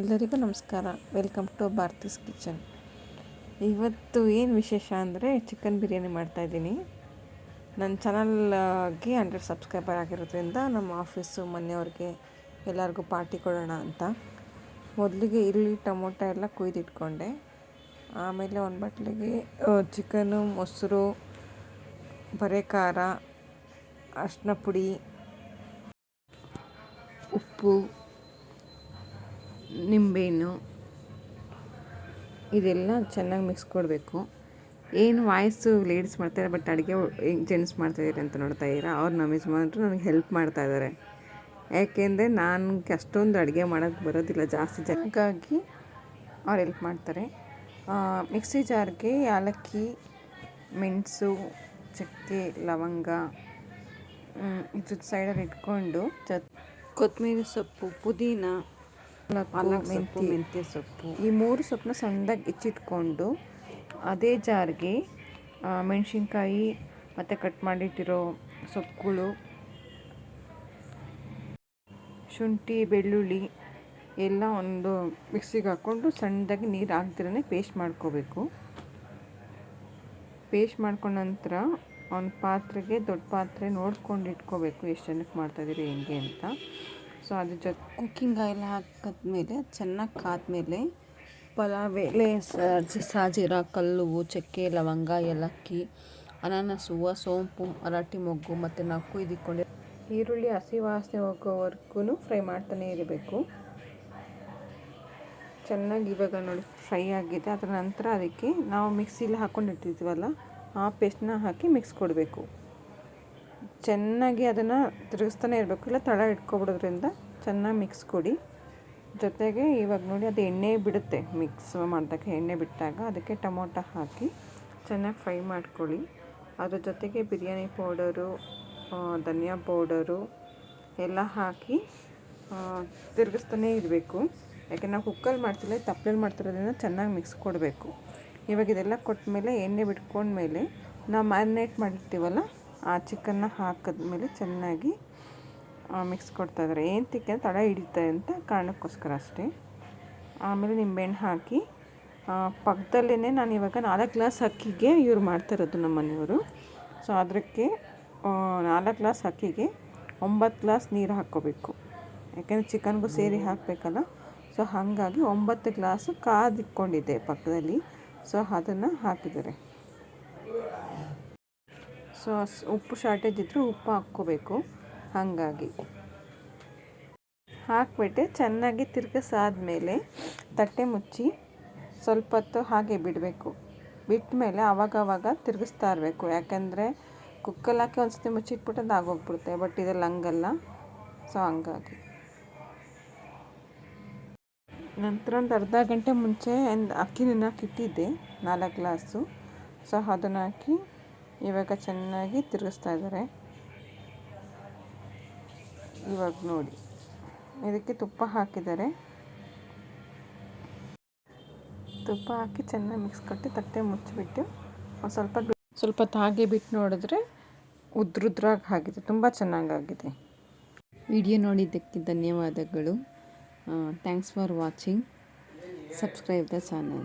ಎಲ್ಲರಿಗೂ ನಮಸ್ಕಾರ. Welcome to ಭಾರತೀಸ್ kitchen ಇವತ್ತು ಏನು ವಿಶೇಷ ಅಂದರೆ ಚಿಕನ್ ಬಿರಿಯಾನಿ ಮಾಡ್ತಾಯಿದ್ದೀನಿ ನನ್ನ ಚಾನಲ್ಗೆ ಹಂಡ್ರೆಡ್ ಸಬ್ಸ್ಕ್ರೈಬರ್ ಆಗಿರೋದ್ರಿಂದ ನಮ್ಮ ಆಫೀಸು ಮನೆಯವ್ರಿಗೆ ಎಲ್ಲರಿಗೂ ಪಾರ್ಟಿ ಕೊಡೋಣ ಅಂತ. ಮೊದಲಿಗೆ ಈರುಳ್ಳಿ ಟೊಮೊಟೊ ಎಲ್ಲ ಕುಯ್ದಿಟ್ಕೊಂಡೆ. ಆಮೇಲೆ ಒಂದು ಬಟ್ಲಿಗೆ ಚಿಕನು ಮೊಸರು, ಬರೆ ಖಾರ ಅರಿಶಿನ ಪುಡಿ, ಉಪ್ಪು ನಿಂಬೆಹಣ್ಣು. ಇದೆಲ್ಲ ಚೆನ್ನಾಗಿ ಮಿಕ್ಸ್ ಕೊಡಬೇಕು. ಏನು ವಾಯ್ಸು ಲೇಡೀಸ್ ಮಾಡ್ತಾರೆ ಬಟ್ ಅಡುಗೆ ಜೆಂಟ್ಸ್ ಮಾಡ್ತಾಯಿದ್ದಾರೆ ಅಂತ ನೋಡ್ತಾ ಇದ್ದೀರಾ? ಅವ್ರು ನಮ್ಮ ಯಜಮಾನರು ನನಗೆ ಹೆಲ್ಪ್ ಮಾಡ್ತಾ ಇದ್ದಾರೆ. ಯಾಕೆಂದರೆ ನನಗೆ ಅಷ್ಟೊಂದು ಅಡುಗೆ ಮಾಡೋಕ್ಕೆ ಬರೋದಿಲ್ಲ ಜಾಸ್ತಿ ಜನಕ್ಕಾಗಿ ಅವ್ರು ಹೆಲ್ಪ್ ಮಾಡ್ತಾರೆ. ಮಿಕ್ಸಿ ಜಾರ್ಗೆ ಯಾಲಕ್ಕಿ, ಮೆಣಸು, ಚಕ್ಕೆ, ಲವಂಗ ಇದ್ರದ್ದು ಸೈಡಲ್ಲಿ ಇಟ್ಕೊಂಡು ಚ ಕೊತ್ತಂಬರಿ ಸೊಪ್ಪು, ಪುದೀನ ಪಾಲಕ್ ಮೆಂತ್ಯ ಮೆಂತ್ಯ ಸೊಪ್ಪು. ಈ ಮೂರು ಸೊಪ್ಪನ್ನ ಸಣ್ಣದಾಗಿ ಹೆಚ್ಚಿಟ್ಕೊಂಡು ಅದೇ ಜಾರ್ಗೆ ಮೆಣಸಿನ್ಕಾಯಿ ಮತ್ತು ಕಟ್ ಮಾಡಿಟ್ಟಿರೋ ಸೊಪ್ಪುಗಳು ಶುಂಠಿ ಬೆಳ್ಳುಳ್ಳಿ ಎಲ್ಲ ಒಂದು ಮಿಕ್ಸಿಗೆ ಹಾಕ್ಕೊಂಡು ಸಣ್ಣದಾಗಿ ನೀರು ಹಾಕ್ದಿರೇ ಪೇಸ್ಟ್ ಮಾಡ್ಕೋಬೇಕು. ಪೇಸ್ಟ್ ಮಾಡ್ಕೊಂಡ ನಂತರ ಒಂದು ಪಾತ್ರೆಗೆ ದೊಡ್ಡ ಪಾತ್ರೆ ನೋಡ್ಕೊಂಡು ಇಟ್ಕೋಬೇಕು ಎಷ್ಟು ಜನಕ್ಕೆ ಮಾಡ್ತಾಯಿದ್ದೀರಿ ಹೆಂಗೆ ಅಂತ. ಸೊ ಅದ್ರ ಜೊತೆ ಕುಕ್ಕಿಂಗ್ ಆಯಿಲ್ ಹಾಕಿದ್ಮೇಲೆ ಚೆನ್ನಾಗಿ ಕಾದ್ಮೇಲೆ ಪಲಾವ್, ಎಲೆ ಸಾಜೀರ, ಕಲ್ಲು, ಚಕ್ಕೆ, ಲವಂಗ, ಏಲಕ್ಕಿ, ಅನಾನಸ್ ಹೂವು ಸೋಂಪು ಮರಾಠಿ ಮೊಗ್ಗು ಮತ್ತು ನಾವು ಕುಯ್ದಿಕ್ಕೊಂಡು ಈರುಳ್ಳಿ, ಹಸಿ ವಾಸನೆ ಹೋಗೋವರೆಗೂ ಫ್ರೈ ಮಾಡ್ತಾನೆ ಇರಬೇಕು. ಚೆನ್ನಾಗಿ ಇವಾಗ ನೋಡಿ ಫ್ರೈ ಆಗಿದೆ. ಅದರ ನಂತರ ಅದಕ್ಕೆ ನಾವು ಮಿಕ್ಸಿಲಿ ಹಾಕ್ಕೊಂಡಿರ್ತಿದ್ವಲ್ಲ ಆ ಪೇಸ್ಟ್ನ ಹಾಕಿ ಮಿಕ್ಸ್ ಕೊಡಬೇಕು. ಚೆನ್ನಾಗಿ ಅದನ್ನು ತಿರುಗಿಸ್ತಾನೆ ಇರಬೇಕು. ಇಲ್ಲ, ತಳ ಇಟ್ಕೊಬಿಡೋದ್ರಿಂದ ಚೆನ್ನಾಗಿ ಮಿಕ್ಸ್ ಕೊಡಿ. ಜೊತೆಗೆ ಇವಾಗ ನೋಡಿ, ಅದು ಎಣ್ಣೆ ಬಿಡುತ್ತೆ. ಮಿಕ್ಸ್ ಮಾಡಿದಾಗ ಎಣ್ಣೆ ಬಿಟ್ಟಾಗ ಅದಕ್ಕೆ ಟೊಮೊಟೊ ಹಾಕಿ ಚೆನ್ನಾಗಿ ಫ್ರೈ ಮಾಡ್ಕೊಳ್ಳಿ. ಅದ್ರ ಜೊತೆಗೆ ಬಿರಿಯಾನಿ ಪೌಡರು ಧನಿಯಾ ಪೌಡರು ಎಲ್ಲ ಹಾಕಿ ತಿರುಗಿಸ್ತಾನೇ ಇರಬೇಕು. ಯಾಕೆ ನಾವು ಕುಕ್ಕಲ್ಲಿ ಮಾಡ್ತಿಲ್ಲ ತಪ್ಪಲಲ್ಲಿ ಮಾಡ್ತಿರೋದ್ರಿಂದ ಚೆನ್ನಾಗಿ ಮಿಕ್ಸ್ ಕೊಡಬೇಕು. ಇವಾಗ ಇದೆಲ್ಲ ಕೊಟ್ಟ ಮೇಲೆ, ಎಣ್ಣೆ ಬಿಟ್ಕೊಂಡ್ಮೇಲೆ ನಾವು ಮ್ಯಾರಿನೇಟ್ ಮಾಡಿರ್ತೀವಲ್ಲ ಆ ಚಿಕನ್ನ ಹಾಕಿದ್ಮೇಲೆ ಚೆನ್ನಾಗಿ ಮಿಕ್ಸ್ ಕೊಡ್ತಾಯಿದ್ದಾರೆ ಏನು ತಿಕ್ಕೆ ತಡ ಹಿಡಿತೆ ಅಂತ ಕಾರಣಕ್ಕೋಸ್ಕರ ಅಷ್ಟೇ. ಆಮೇಲೆ ನಿಂಬೆಹಣ್ಣು ಹಾಕಿ ಪಕ್ಕದಲ್ಲೇ ನಾನು ಇವಾಗ ನಾಲ್ಕು ಗ್ಲಾಸ್ ಅಕ್ಕಿಗೆ ಇವ್ರು ಮಾಡ್ತಾಯಿರೋದು ನಮ್ಮ ಮನೆಯವರು. ಸೊ ಅದಕ್ಕೆ ನಾಲ್ಕು ಗ್ಲಾಸ್ ಅಕ್ಕಿಗೆ ಒಂಬತ್ತು ಗ್ಲಾಸ್ ನೀರು ಹಾಕ್ಕೋಬೇಕು. ಯಾಕೆಂದರೆ ಚಿಕನ್ಗೂ ಸೇರಿ ಹಾಕಬೇಕಲ್ಲ. ಸೊ ಹಾಗಾಗಿ ಒಂಬತ್ತು ಗ್ಲಾಸು ಕಾದಿಟ್ಕೊಂಡಿದ್ದೆ ಪಕ್ಕದಲ್ಲಿ ಸೊ ಅದನ್ನು ಹಾಕಿದ್ದಾರೆ. ಸೊ ಉಪ್ಪು ಶಾರ್ಟೇಜ್ ಇದ್ದರೆ ಉಪ್ಪು ಹಾಕ್ಕೋಬೇಕು. ಹಾಗಾಗಿ. ಹಾಕ್ಬಿಟ್ಟು ಚೆನ್ನಾಗಿ ತಿರ್ಗಿಸಾದ್ಮೇಲೆ ತಟ್ಟೆ ಮುಚ್ಚಿ ಸ್ವಲ್ಪ ಹೊತ್ತು ಹಾಗೆ ಬಿಡಬೇಕು. ಬಿಟ್ಟ ಮೇಲೆ ಅವಾಗವಾಗ ತಿರುಗಿಸ್ತಾ ಇರಬೇಕು. ಯಾಕೆಂದರೆ ಕುಕ್ಕಲ್ಲಿ ಹಾಕಿ ಒಂದು ಸತಿ ಮುಚ್ಚಿಟ್ಬಿಟ್ಟು ಅದು ಆಗೋಗ್ಬಿಡುತ್ತೆ. ಬಟ್ ಇದ್ರಲ್ಲಿ ಹಂಗಲ್ಲ. ಸೊ, ಹಂಗಾಗಿ. ನಂತರ ಒಂದು ಅರ್ಧ ಗಂಟೆ ಮುಂಚೆ ಒಂದು ಅಕ್ಕಿ ನೆನಕಿಟ್ಟಿದ್ದೆ ನಾಲ್ಕು ಗ್ಲಾಸು. ಸೊ, ಅದನ್ನು ಹಾಕಿ ಇವಾಗ ಚೆನ್ನಾಗಿ ತಿರುಗಿಸ್ತಾ ಇದ್ದಾರೆ. ಇವಾಗ ನೋಡಿ. ಇದಕ್ಕೆ ತುಪ್ಪ ಹಾಕಿದ್ದಾರೆ. ತುಪ್ಪ ಹಾಕಿ ಚೆನ್ನಾಗಿ ಮಿಕ್ಸ್ ಕಟ್ಟಿ ತಟ್ಟೆ ಮುಚ್ಚಿಬಿಟ್ಟು ಒಂದು ಸ್ವಲ್ಪ ಸ್ವಲ್ಪ ತಾಗಿ ಬಿಟ್ಟು ನೋಡಿದ್ರೆ ಉದ್ರುದ್ರಾಗಿ ಆಗಿದೆ. ತುಂಬ ಚೆನ್ನಾಗಾಗಿದೆ. ವಿಡಿಯೋ ನೋಡಿದ್ದಕ್ಕೆ ಧನ್ಯವಾದಗಳು. Thanks for watching subscribe the channel